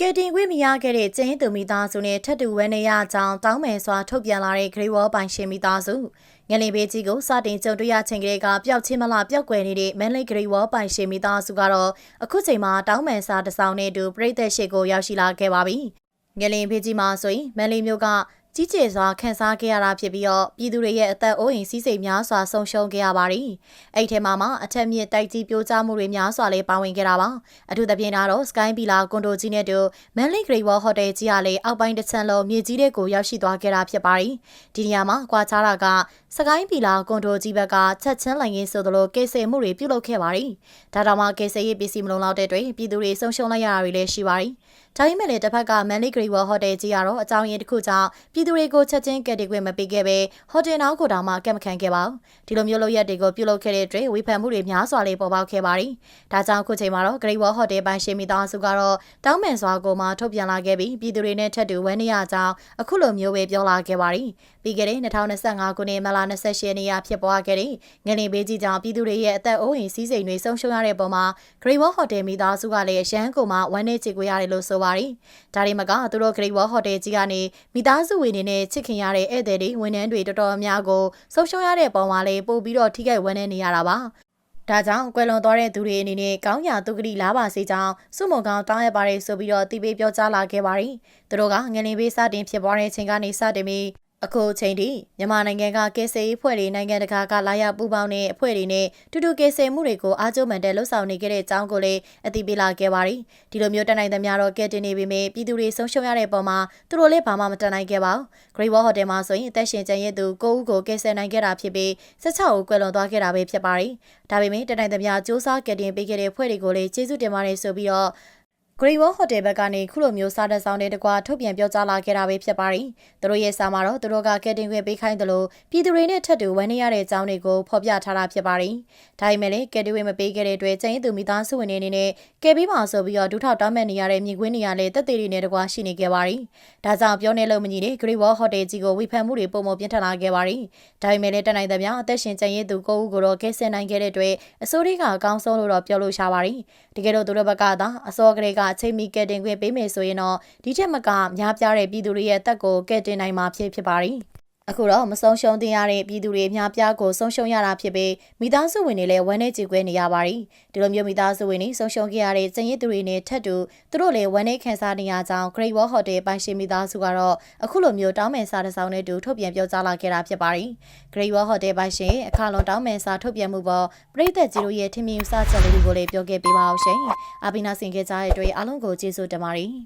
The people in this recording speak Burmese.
ကယ်တင်ခွင့်မရခဲ့တဲ့ကျင်းသူမိသားစုနဲ့ထပ်တူဝဲနေရကြောင်းတောင်းပန်စွာထုတ်ပြန်လာတဲ့ဂရီဝေါပိုင်ရှင်မိသားစုငလင်ဘေးကြီးကိုစတင်ကြုံတွေ့ရချိန်ကလေးကပျောက်ချင်းမလားပျောက်ကွယ်နေတဲ့မန်လေးဂရီဝေါပိုင်ရှင်မိသားစုကတော့အခုချိန်မှာတောင်းပန်စာတစ်စောင်နဲ့အတူပြည်သက်ရှိကိုရောက်ရှိလာခဲ့ပါပြီငလင်ဘေးကြီးမှာဆိုရင်မန်လေးမျိုးက ကြီးကျယ်စွာခန်းစားခဲ့ရတာဖြစ်ပြီးတော့ပြည်သူတွေရဲ့အသက်အိုးအိမ်စီးစိမ်များစွာဆုံးရှုံးခဲ့ရပါတယ်။အဲ့ထဲမှာမှအထက်မြင့်တိုက်ကြီးပြိုကျမှုတွေများစွာလည်းပါဝင်ခဲ့တာပါ။အထူးသဖြင့်တော့ Sky Villa ကွန်ဒိုကြီးနဲ့တူ Manly Great Wall Hotel ကြီးကလည်းအောက်ပိုင်းတစ်ချမ်းလုံးမြေကြီးတဲ့ကိုရောက်ရှိသွားခဲ့တာဖြစ်ပါတယ်။ဒီနေရာမှာကွာခြားတာကစကိုင်းပီလာကွန်ဒိုကြီးဘက်ကချက်ချင်းလိုင်ရင်းဆိုသလိုကိစ္စမှုတွေပြုလုပ်ခဲ့ပါတယ်။ဒါတောင်မှကိစ္စရေးပစ္စည်းမလုံလောက်တဲ့အတွက်ပြည်သူတွေဆုံးရှုံးလိုက်ရတာတွေလည်းရှိပါတယ်။ ဒါပေမဲ့လည်းတစ်ဖက်က Manly Great Wall Hotel ကြီးကတော့အကြောင်းရင်းတစ်ခုကြောင့်ပြည်သူတွေကိုချက်ချင်းကယ်တင်ခွင့်မပေးခဲ့ပဲဟိုတယ်နောက်ကိုတောင်မှကက်မခံခဲ့ပါဘူး။ဒီလိုမျိုးလုပ်ရက်တွေကိုပြုလုပ်ခဲ့တဲ့အတွက်ဝေဖန်မှုတွေများစွာလေးပေါ်ပေါက်ခဲ့ပါတယ်။ဒါကြောင့်ခုချိန်မှာတော့ Great Wall Hotel ပိုင်ရှင်မိသားစုကတော့တောင်းပန်စွာကိုမှထုတ်ပြန်လာခဲ့ပြီးပြည်သူတွေနဲ့ထပ်တူဝန်းနေရကြောင်းအခုလိုမျိုးပဲပြောလာခဲ့ပါတယ်။ပြီးခဲ့တဲ့2025ခုနှစ်မလ28ရက်နေ့ကဖြစ်ပွားခဲ့တဲ့ငလင်ဘေးကြီးကြောင့်ပြည်သူတွေရဲ့အသက်အိုးအိမ်စီးစိမ်တွေဆုံးရှုံးရတဲ့ပုံမှာ Great Wall Hotel မိသားစုကလည်းရန်ကုန်မှာဝန်းနေချေကိုရတယ်လို့ဆိုပါတယ်။ဒါတွေမကသူတို့ Great Wall Hotel ကြီးကနေမိသားစုဝင်တွေနဲ့ချစ်ခင်ရတဲ့ဧည့်သည်တွေဝန်ထမ်းတွေတော်တော်များကိုဆုံးရှုံးရတဲ့ပုံမှာလည်းပို့ပြီးတော့ထိခိုက်ဝန်းနေနေရတာပါ။ဒါကြောင့်ကွယ်လွန်သွားတဲ့သူတွေအနေနဲ့ကောင်းရာသူကတိလားပါစေကြောင်းစုမုံကောင်တောင်းရပါတယ်ဆိုပြီးတော့တီးပေးပြောကြားလာခဲ့ပါတယ်။သူတို့ကငလင်ပေးစတင်ဖြစ်ပွားတဲ့ချိန်ကနေစတင်ပြီး အခုချိန်ထိမြန်မာနိုင်ငံကကယ်ဆယ်ရေးဖွဲ့တွေနိုင်ငံတကာကလာရောက်ပူးပေါင်းတဲ့အဖွဲ့တွေနဲ့တူတူကယ်ဆယ်မှုတွေကိုအားကျိုးမှန်တဲ့လှုပ်ဆောင်နေခဲ့တဲ့အကြောင်းကိုလည်းအသိပေးလာခဲ့ပါတယ်။ဒီလိုမျိုးတက်နိုင်သမျှတော့ကယ်တင်နေပေမဲ့ပြည်သူတွေဆုံးရှုံးရတဲ့ပုံမှာသူတို့လည်းဘာမှမတက်နိုင်ခဲ့ပါဘူး။ Great Wall Hotel မှာဆိုရင်အသက်ရှင်ကျန်ရည်သူ9ဦးကိုကယ်ဆယ်နိုင်ခဲ့တာဖြစ်ပြီး16ဦးကွယ်လွန်သွားခဲ့တာပဲဖြစ်ပါတယ်။ဒါပေမဲ့တက်နိုင်သမျှစ조사ကယ်တင်ပေးခဲ့တဲ့အဖွဲ့တွေကိုလည်းကျေးဇူးတင်ပါတယ်ဆိုပြီးတော့ Great Wall Hotel ဘက်ကနေခုလိုမျိုးစားတဲ့ဆောင်တွေတကွာထုတ်ပြန်ပြောကြားလာခဲ့တာပဲဖြစ်ပါတယ်။သူတို့ရဲ့စာမှာတော့သူတို့ကကဲတင်ခွင့်ပေးခိုင်းတယ်လို့ပြည်သူတွေနဲ့ထပ်တူဝန်နေရတဲ့အကြောင်းတွေကိုဖော်ပြထားတာဖြစ်ပါတယ်။ဒါပေမဲ့လည်းကဲတင်ခွင့်မပေးခဲ့တဲ့အတွက်ကျင်းသူမိသားစုဝင်တွေအနေနဲ့ကဲပေးပါဆိုပြီးတော့ဒုထောက်တောင်းမဲ့နေရတဲ့မြေခွင်းနေရတဲ့တက်သေးတွေနဲ့တကွာရှိနေခဲ့ပါတယ်။ဒါကြောင့်ပြောနေလို့မညီတဲ့ Great Wall Hotel ကြီးကိုဝေဖန်မှုတွေပုံမပြင်းထန်လာခဲ့ပါတယ်။ဒါပေမဲ့လည်းတက်နိုင်သမျှအသက်ရှင်ကျန်ရည်သူကိုဦးကိုတော့ကဲဆင်နိုင်ခဲ့တဲ့အတွက်အစိုးရကအကောင်းဆုံးလို့တော့ပြောလို့ရှာပါတယ်။တကယ်တော့သူတို့ဘက်ကသာအစောကလေးကအချိန်မီကဲတင်ခွင့်ပေးမယ်ဆိုရင်တော့ဒီထက်မကများပြားတဲ့ပြည်သူတွေရဲ့အသက်ကိုကဲတင်နိုင်မှာဖြစ်ဖြစ်ပါတယ်။ အခုတော့မဆုံးရှုံးတင်ရတဲ့ပြည်သူတွေအများပြားကိုဆုံးရှုံးရတာဖြစ်ပြီးမိသားစုဝင်တွေလည်းဝမ်းနည်းကြေကွဲနေရပါတယ်။ဒီလိုမျိုးမိသားစုဝင်တွေဆုံးရှုံးခဲ့ရတဲ့ကျန်ရစ်သူတွေနဲ့ထပ်တူသူတို့လည်းဝမ်းနည်းခံစားနေရကြောင်း Great Wall Hotel ပိုင်ရှင်မိသားစုကတော့အခုလိုမျိုးတောင်းပန်စာတစ်စောင်နဲ့တူထုတ်ပြန်ပြောကြားလာခဲ့တာဖြစ်ပါတယ်။ Great Wall Hotel ပိုင်ရှင်အခါလွန်တောင်းပန်စာထုတ်ပြန်မှုပေါ်ပြည်သက်ကြီးတို့ရဲ့ထင်မြင်စချက်လေးတွေကိုလည်းပြောခဲ့ပေးပါအောင်ရှင်။အပိနာဆင်ခဲ့ကြတဲ့အတွက်အားလုံးကိုကျေးဇူးတင်ပါတယ်။